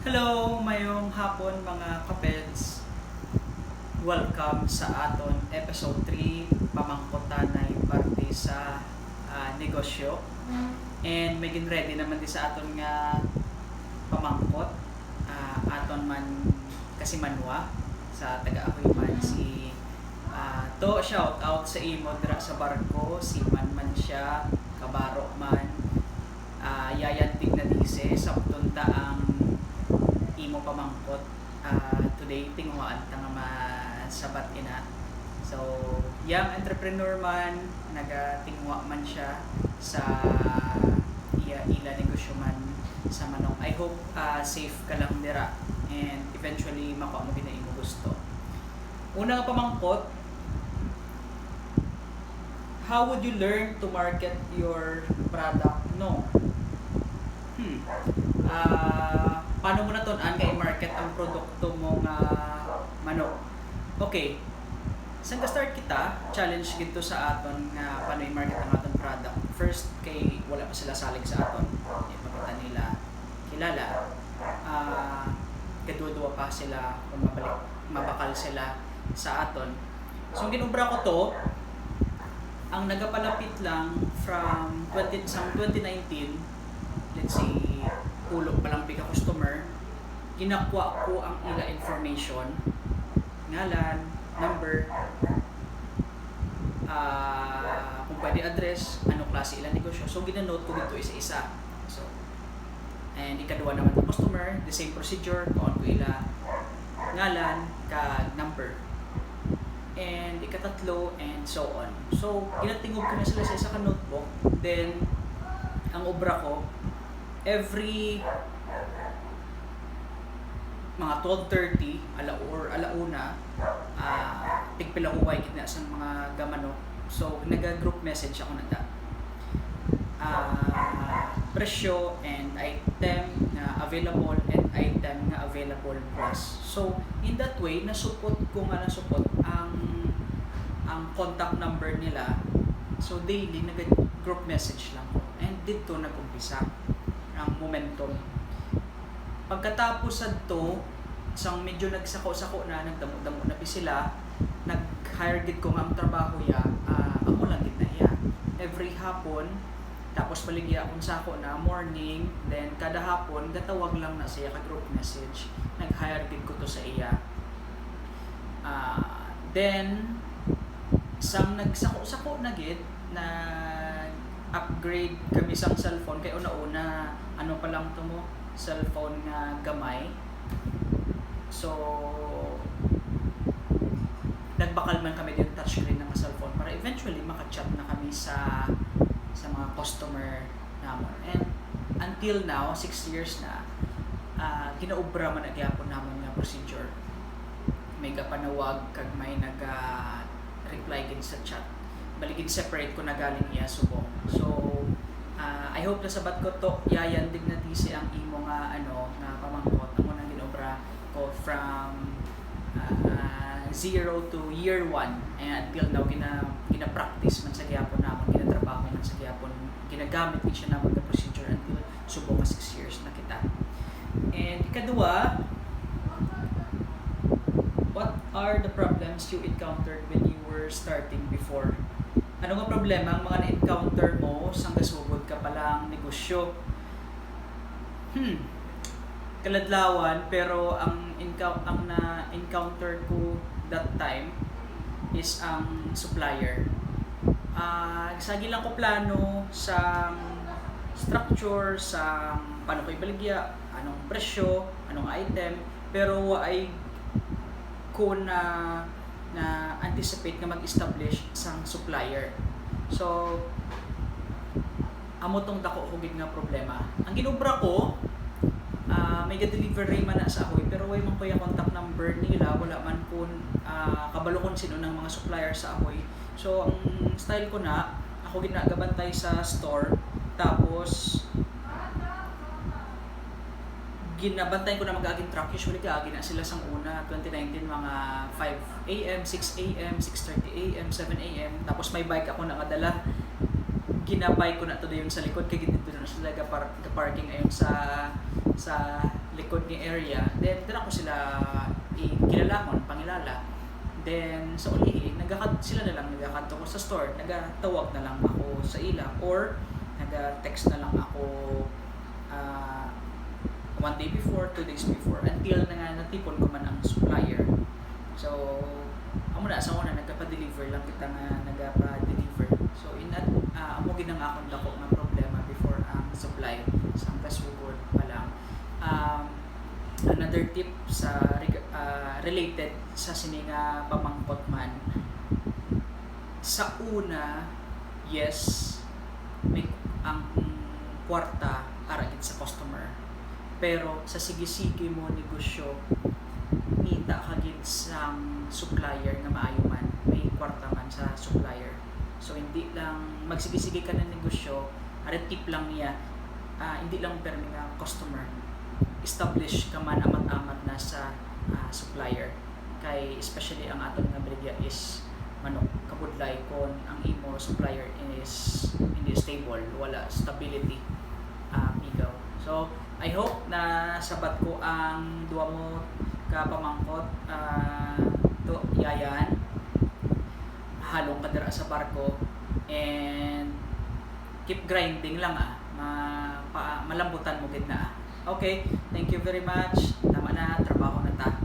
Hello, mayong hapon mga kapeds. Welcome sa aton episode 3 pamangkotanay parte sa ah, negosyo. And may ready naman din sa aton nga pamangkot. Ah, aton man kasi manwa sa taga-ahoy man si ah, to shout out sa imo dira sa barko si man man siya kabaro man ah yayantig na dise sa ang imo pamangkot. Ah, today tingwaan ta nga masabat ina so young entrepreneur man nagatingwa man siya sa iya ila negosyo man sa manok. I hope ah, safe ka lang dira and eventually makuha mo gina imo gusto. Una nga pamangkot how would you learn to market your product? No. Hmm. Ah paano mo na to ang i-market ang produkto mo nga manok? Okay. Saan ka start kita? Challenge gito sa aton nga paano i-market ang aton product. First kay wala pa sila salig sa aton. Di pa kita nila kilala. Ah kaduwa pa sila kung mabalik mabakal sila sa aton. So ginubra ko to ang nagapalapit lang from 20, sa 2019 let's say ulo pa lang pika customer ginakuha ko ang ila information ngalan number ah kung pwede address anong klase ilang negosyo. So ginanote ko dito isa-isa so and ikaduwa naman ng customer the same procedure ano ko ila ngalan ka number and ikatatlo and so on. So ginatingog ko na sila sa isa ka notebook. Then ang obra ko every mga 12.30 ala or alauna uh, tigpila ko white na sa mga gamano. So naga-group message ako na da Ah, presyo and item na available and item na available plus. So in that way nasupot ko nga nasupot ang ang contact number nila. So daily nag-group message lang ko. And dito nag-umpisa ang momentum. Pagkatapos sa to isang medyo nagsako-sako na nagdamo-damo na sila nag-hire gid ko nga ang trabaho ya ah, ako lang gid na iya every hapon tapos paligya akong sako na morning then kada hapon gatawag lang na siya ka group message. Nag-hire gid ko to sa iya. Ah, then sang nagsako-sako na gid na upgrade kami sang cellphone. Kay una-una ano pa lang to mo? Cellphone nga gamay. So nagbakal man kami yung touchscreen ng cellphone para eventually maka-chat na kami sa sa mga customer namon. And until now 6 years na ah ginaobra man agyapon namon nga procedure. May kapanawag kag may naga reply gid sa chat baligid separate ko na galing iya subong so ah, I hope na sabat ko to yayandig na tisi ang imo nga ano nga pamangkot amo nang ginobra ko from ah, zero to year one. And until now gina gina-practice man sa gyapon namon ginatrabaho man sa gyapon ginagamit din siya namon nga procedure until subong nga 6 years na kita. And ikaduha what are the problems you encountered when you were starting before? Ano nga problema ang mga na-encounter mo sang gasugod ka palang negosyo? Hmm. Kaladlawan pero ang encou- ang na-encounter ko that time is ang supplier. Ah, sagi lang ko plano sa structure, sa paano ko ibaligya, anong presyo, anong item, pero ay ko na na anticipate nga mag-establish sang supplier. So amo tong dako hugid nga problema. Ang ginubra ko ah, may ga-delivery man na sa ahoy pero way man ko yung contact number nila wala man kun ah, kabalo kon sino ng mga supplier sa ahoy. So ang style ko na ako ginagabantay sa store tapos ginabantay ko na mag-aging truck. Usually kaagi na sila sang una 2019 mga 5 AM 6 AM 6:30 AM 7 AM tapos may bike ako nakadala. Ginabay ko na to yun sa likod kay dito na sila ga parking ayon sa sa likod ni area. Then dira ko sila ikilalamon pangilala. Then sa ulihi nagakad sila na lang nagakadto ko sa store. Nagatawag na lang ako sa ila or naga-text na lang ako one day before, two days before until na nga natipon ko man ang supplier. So amo na sa una nagpa-deliver lang kita nga nagpa-deliver so in that uh, amo ginang akong dako nga problema before ang supply sa kasugod pa lang um, another tip sa ah, related sa sininga pamangkot man. Sa una yes may ang kwarta aragit sa customer pero sa sige-sige mo negosyo nita ka gid sang supplier nga maayo man. May kwarta man sa supplier. So hindi lang magsige-sige ka ng negosyo ara tip lang niya ah, hindi lang permi nga customer. Establish ka man amat-amat na sa ah, supplier. Kay especially ang aton nga brigya is manok. Kabudlay kon ang imo supplier is hindi stable. Wala stability um, ikaw so I hope na sabat ko ang duwa mo ka pamangkot ah, to yayan. Halong ka dira sa barko. And keep grinding lang ah. Ma, pa, malambutan mo gid na ah. okay thank you very much. Tama na trabaho na ta